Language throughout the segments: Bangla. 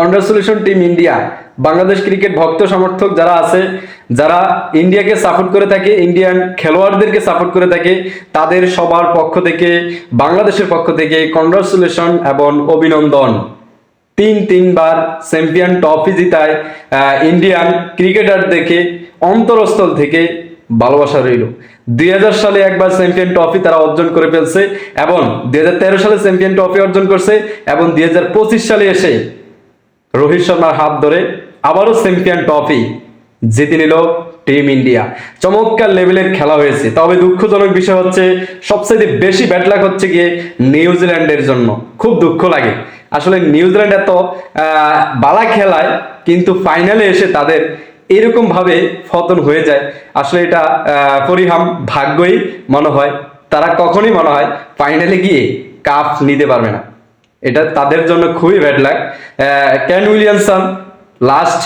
Congratulation team India, Bangladesh cricket ভক্ত সমর্থক যারা আছে, যারা ইন্ডিয়াকে সাপোর্ট করে থাকে ইন্ডিয়ান খেলোয়াড়দেরকে সাপোর্ট করে থাকে, তাদের সবার পক্ষ থেকে, বাংলাদেশের পক্ষ থেকে কংগ্রাচুলেশন এবং অভিনন্দন। তিন তিনবার চ্যাম্পিয়ন ট্রফি জিতায় ইন্ডিয়ান ক্রিকেটার দেখে, অন্তরস্থল থেকে ভালোবাসা রইল। দুই হাজার সালে একবার চ্যাম্পিয়ন ট্রফি তারা অর্জন করে ফেলছে এবং দুই হাজার তেরো সালে চ্যাম্পিয়ন ট্রফি অর্জন করছে এবং দুই হাজার পঁচিশ সালে এসে রোহিত শর্মার হাত ধরে আবারও চ্যাম্পিয়ন ট্রফি জিতে নিল টিম ইন্ডিয়া। চমৎকার লেভেলের খেলা হয়েছে। তবে দুঃখজনক বিষয় হচ্ছে সবচেয়ে বেশি ব্যাট লাগ হচ্ছে গিয়ে নিউজিল্যান্ডের জন্য। খুব দুঃখ লাগে। আসলে নিউজিল্যান্ড এত বালা খেলায়, কিন্তু ফাইনালে এসে তাদের এরকম ভাবে পতন হয়ে যায়। আসলে এটা পরিহাম ভাগ্যই মনে হয়, তারা কখনই মনে হয় ফাইনালে গিয়ে কাপ নিতে পারবে না। এটা তাদের জন্য খুবই ব্যাড লাগ ক্যান উইলিয়ামসন লাস্ট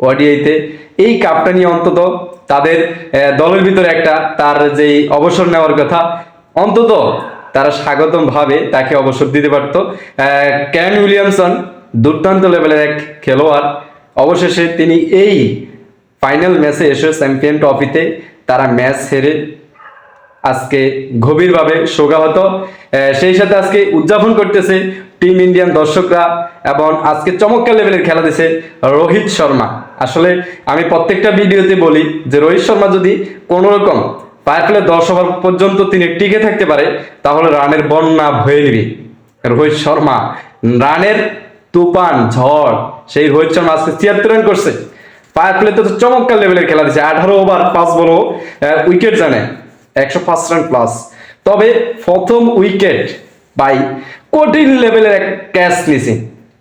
ওয়াডিআইতে এই কাপটা নিয়ে অন্তত তাদের দলের ভিতরে একটা তার যেই অবসর নেওয়ার কথা, অন্তত তারা স্বাগতম ভাবে তাকে অবসর দিতে পারত। ক্যান উইলিয়ামসন দুর্দান্ত লেভেলের এক খেলোয়াড়। অবশেষে তিনি এই ফাইনাল ম্যাচে এসে চ্যাম্পিয়ন ট্রফিতে তারা ম্যাচ হেরে আজকে গভীরভাবে শোকাহত সেই সাথে আজকে উদযাপন করতেছে টিম ইন্ডিয়ান দর্শকরা এবং আজকে চমৎকার লেভেলের খেলা দিছে রোহিত শর্মা। আসলে আমি প্রত্যেকটা ভিডিওতে বলি যে রোহিত শর্মা যদি কোনো রকম পায়ের প্লে দশ ওভার পর্যন্ত তিনি টিকে থাকতে পারে, তাহলে রানের বন্যা ভয়ে নিবি। রোহিত শর্মা, রানের তুফান, ঝড়, সেই রোহিত শর্মা আজকে ছিয়াত্তর রান করছে। প্লেতে তো চমৎকার লেভেলের খেলা দিচ্ছে আঠারো ওভার পাঁচ বলো উইকেট জানে। একশো পাঁচ রান প্লাস তবে প্রথম উইকেট বাই কঠিন লেভেলের এক ক্যাচ নিছে।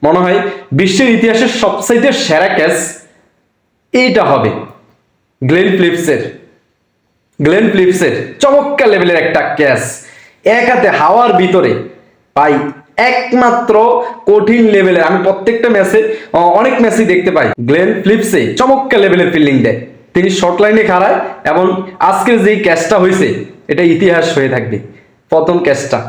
মনে হয় বিশ্বের ইতিহাসের সবচাইতে সেরা ক্যাচ এইটা হবে। গ্লেন ফিলিপসের গ্লেন ফিলিপসের চমৎকার লেভেলের একটা ক্যাচ এক হাতে হাওয়ার ভিতরে পাই একমাত্র কঠিন লেভেলের আমি প্রত্যেকটা ম্যাচে অনেক ম্যাচই দেখতে পাই। গ্লেন ফিলিপসে চমৎকার লেভেলের ফিল্ডিং দেয়। তিনি শর্ট লাইনে খাড়ায় এবং আজকের যেই ক্যাচটা হয়েছে এটা ইতিহাস হয়ে থাকবে। প্রথম ক্যাচটা